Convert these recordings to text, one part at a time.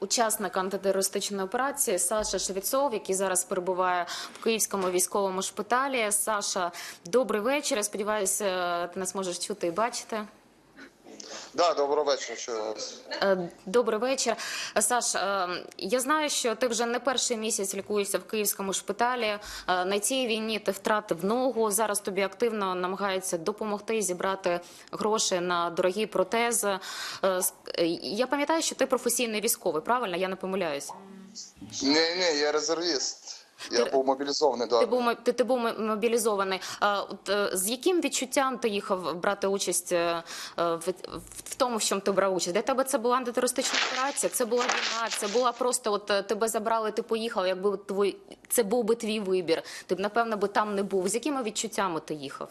Учасник антитерористичної операції Саша Швіцов, який зараз перебуває в київському військовому шпиталі. Саша, добрий вечір. Я сподіваюся, ти нас можеш чути і бачити. Да, доброго вечора раз. Е, Добрий вечір, Саш. е, Я знаю, що ти вже не перший місяць лікуєшся в київському шпиталі. Е, На цій війні ти втратив ногу. Зараз тобі активно намагаються допомогти зібрати гроші на дорогі протези. Я пам'ятаю, що ти професійний військовий. Правильно? Я не помиляюсь. Ні, ні, я резервіст. Я Ти- був мобілізований, да. Ти був мо- ти, ти був мо- мобілізований. А от е, з яким відчуттям ти їхав брати участь е, е, в, в тому, в чому ти брав участь? Для тебе це була антитерористична операція, це була війна, це була просто от е, тебе забрали, ти поїхав. Якби твій це був би твій вибір. Ти б напевно би там не був. З якими відчуттями ти їхав?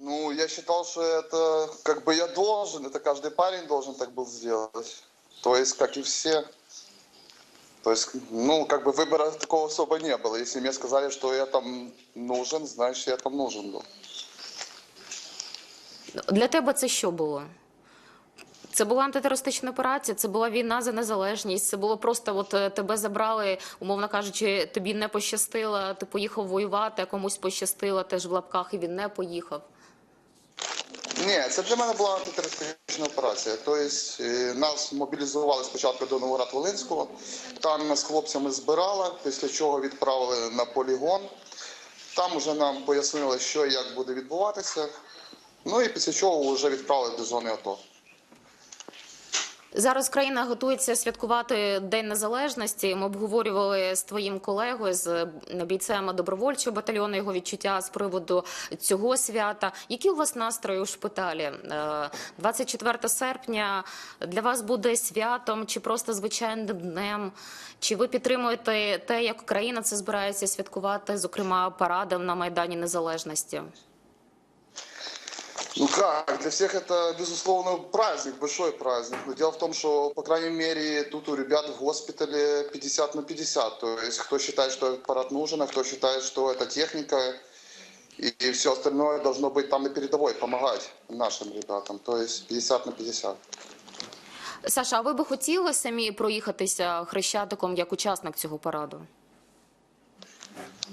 Ну, я считал, что это как бы я должен, это каждый парень должен так был сделать. То есть, как и все. То есть, ну, как бы выбора такого особо не было. Если мне сказали, что я там нужен, значит, я там нужен был. Для тебе це що було? Це була антитерористична операція, це була війна за незалежність. Це було просто от е, тебе забрали, умовно кажучи, тобі не пощастило, ти поїхав воювати, а комусь пощастило теж в лапках, і він не поїхав. Ні, це для мене була антитерористична операція. Тобто е, нас мобілізували спочатку до Новоград-Волинського, там нас хлопцями збирали, після чого відправили на полігон. Там вже нам пояснили, що і як буде відбуватися. Ну і після чого вже відправили до зони АТО. Зараз країна готується святкувати День Незалежності. Ми обговорювали з твоїм колегою, з бійцем добровольчого батальйону його відчуття з приводу цього свята. Які у вас настрої у шпиталі? Е, 24 серпня для вас буде святом чи просто звичайним днем? Чи ви підтримуєте те, як країна це збирається святкувати, зокрема парадом на Майдані Незалежності? Ну как, для всех это, безусловно, праздник, большой праздник. Но дело в том, что, по крайней мере, тут у ребят в госпитале 50 на 50. То есть, кто считает, что этот парад нужен, а кто считает, что это техника и, и все остальное должно быть там на передовой, помогать нашим ребятам. То есть 50 на 50. Саша, а ви би хотіли самі проїхатися хрещатиком як учасник цього параду?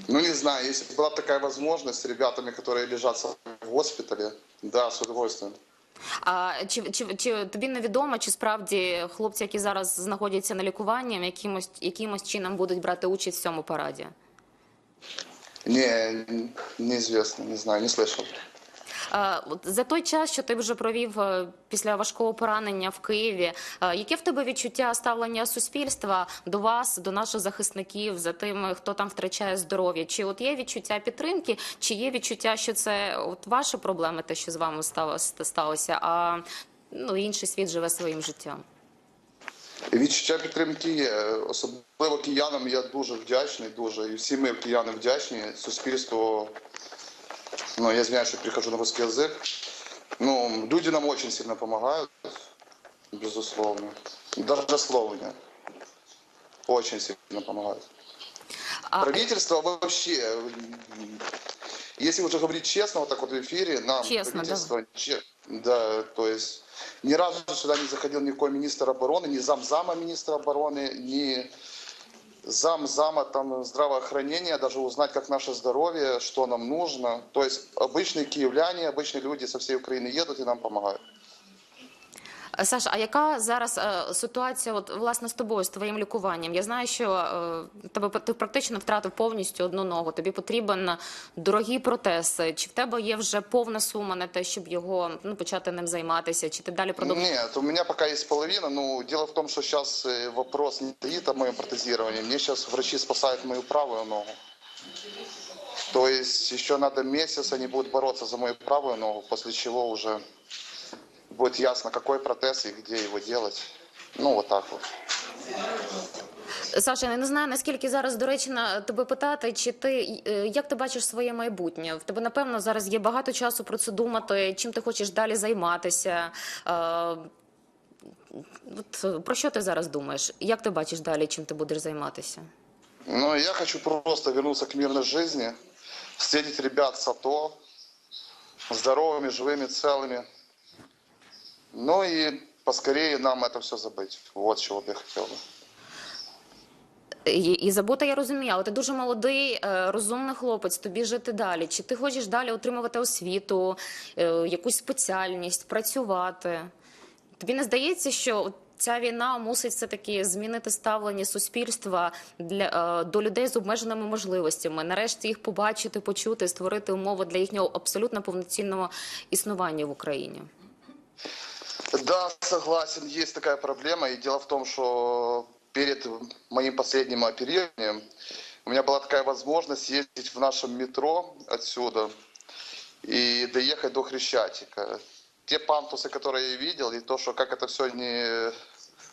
Ну, не знаю, если бы была такая возможность с ребятами, которые лежат в госпитале, да, с удовольствием. А чи, чи, чи тобі невідомо, чи справді хлопці, які зараз знаходяться на лікуванні, якимось якимось чином будуть брати участь в цьому параді? Не, неизвестно, не знаю, не слышал. От за той час, що ти вже провів е, після важкого поранення в Києві, е, яке в тебе відчуття ставлення суспільства до вас, до наших захисників, за тими, хто там втрачає здоров'я? Чи от є відчуття підтримки, чи є відчуття, що це от ваші проблеми, те, що з вами сталося, а ну інший світ живе своїм життям? Відчуття підтримки є. Особливо киянам я дуже вдячний, дуже. І всі ми кияни вдячні. Суспільство, ну я звиняюсь, що прихожу на русский язык. Ну, люди нам очень сильно помогают, безусловно. Даже словня. Очень сильно помогают. А, Правительство вообще, если уже говорить честно, вот так вот в эфире, нам Честно, правительство, че- да, то есть ни разу сюда не заходил никакой министр обороны, ни замзама министра обороны, ни замзама там здравоохранения, даже узнать, как наше здоровье, что нам нужно. То есть обычные киевляне, обычные люди со всей Украины едут и нам помогают. Саша, а яка зараз е, ситуація, от власне з тобою, з твоїм лікуванням? Я знаю, що е, тебе ти практично втратив повністю одну ногу. Тобі потрібен дорогий протез. Чи в тебе є вже повна сума на те, щоб його ну почати ним займатися? Чи ти далі продовжуєш? Нет, у меня пока есть половина, но дело в том, что сейчас вопрос не стоит о моем протезировании. Мне сейчас врачи спасают мою правую ногу. То есть еще надо месяц, они будут бороться за мою правую ногу, после чего уже будет ясно, какой протез и где его делать. Ну, вот так вот. Саша, я не знаю наскільки зараз доречно тебе питати, чи ти е, як ти бачиш своє майбутнє? В тебе напевно зараз є багато часу про це думати, чим ти хочеш далі займатися. Е, От про що ти зараз думаєш? Як ти бачиш далі, чим ти будеш займатися? Ну, я хочу просто вернуться к мирной жизни, встретить ребят с АТО, здоровыми, живыми, целыми. Ну и поскорее нам это все забыть. Вот чего бы я хотел бы. І, і забута я розумію, але ти дуже молодий, е, розумний хлопець, тобі жити далі. Чи ти хочеш далі отримувати освіту, е, якусь спеціальність, працювати? Тобі не здається, що от ця війна мусить все таки змінити ставлення суспільства для е, до людей з обмеженими можливостями, нарешті їх побачити, почути, створити умови для їхнього абсолютно повноцінного існування в Україні? Да, согласен, есть такая проблема. И дело в том, что перед моим последним оперированием у меня была такая возможность ездить в нашем метро отсюда и доехать до Хрещатика. Те пантусы, которые я видел, и то, что как это все не,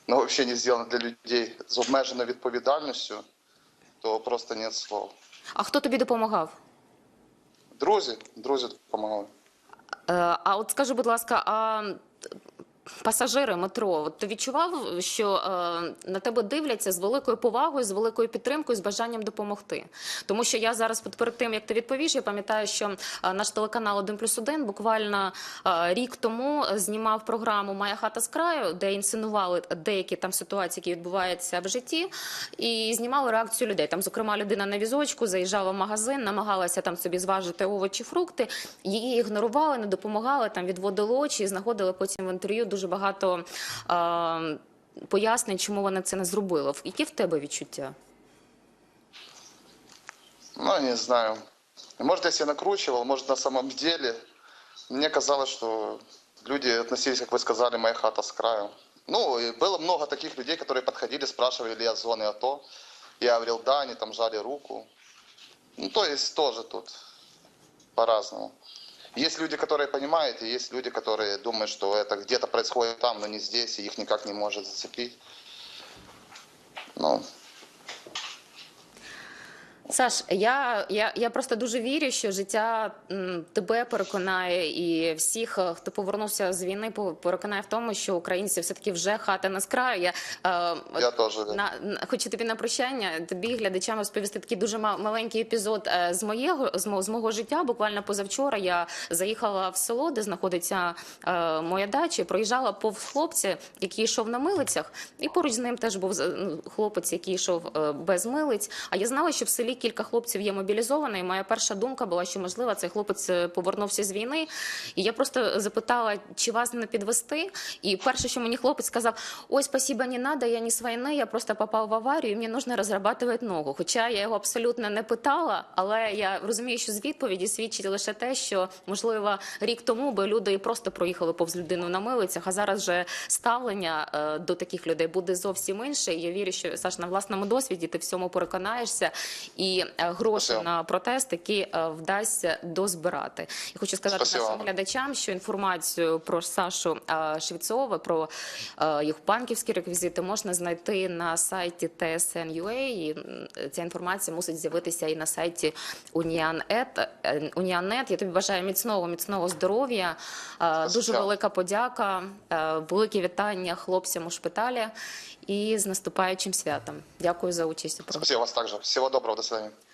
ну, вообще не сделано для людей з обмеженою відповідальністю, то просто нет слов. А хто тобі допомагав? Друзі, друзі допомагали. Е, А от скажи, будь ласка, а пасажири метро, ти відчував, що е, на тебе дивляться з великою повагою, з великою підтримкою, з бажанням допомогти? Тому що я зараз, перед тим як ти відповіш, я пам'ятаю, що е, наш телеканал 1 плюс 1 буквально е, рік тому знімав програму Моя хата з краю, де інсценували деякі там ситуації, які відбуваються в житті, і знімали реакцію людей. Там, зокрема, людина на візочку заїжджала в магазин, намагалася там собі зважити овочі, фрукти. Її ігнорували, не допомагали, там відводили очі і знаходили потім в інтерв'ю дуже багато е, пояснень, чому вона це не зробила. Які в тебе відчуття? Ну, не знаю. Может, я себя накручивал, может, на самом деле. Мне казалось, что люди относились, как вы сказали, моя хата с краю. Ну, и было много таких людей, которые подходили, спрашивали, ли я с зоны АТО. Я говорил, да, они там жали руку. Ну, то есть тоже тут по-разному. Есть люди, которые понимают, и есть люди, которые думают, что это где-то происходит там, но не здесь, и их никак не может зацепить. Ну, Саш, я, я, я просто дуже вірю, що життя м, тебе переконає і всіх, е, хто повернувся з війни, переконає в тому, що українці все таки вже хата не з краю. Я, е, я тоже. На, на- хочу тобі на прощання, тобі глядачам розповісти такий дуже маленький епізод е, з моєго з мого, з мого життя. Буквально позавчора я заїхала в село, де знаходиться е, моя дача, проїжджала повз хлопця, який йшов на милицях, і поруч з ним теж був ну, хлопець, який йшов е, без милиць. А я знала, що в селі кілька хлопців є мобілізовані. І моя перша думка була, що можливо цей хлопець е, повернувся з війни. І я просто запитала, чи вас не підвести. І перше, що мені хлопець сказав: ой, спасибо, не надо, я не з війни, я просто попав в аварію, і мені нужно розрабатувати ногу. Хоча я його абсолютно не питала, але я розумію, що з відповіді свідчить лише те, що можливо рік тому би люди просто проїхали повз людину на милицях, а зараз вже ставлення е, до таких людей буде зовсім інше. І Я вірю, що Саш на власному досвіді ти всьому переконаєшся, і е, гроші Спасибо. на протест, які е, вдасться дозбирати. Я хочу сказати Спасибо нашим глядачам, що інформацію про Сашу е, Швецова, про їх банківські реквізити можна знайти на сайті TSN.ua. І ця інформація мусить з'явитися і на сайті Unianet. Е, Я тобі бажаю міцного, міцного здоров'я. Дуже велика подяка, велике вітання хлопцям у шпиталі і з наступаючим святом. Дякую за участь у програмі. Спасибо вас также. Всего доброго, до свидания.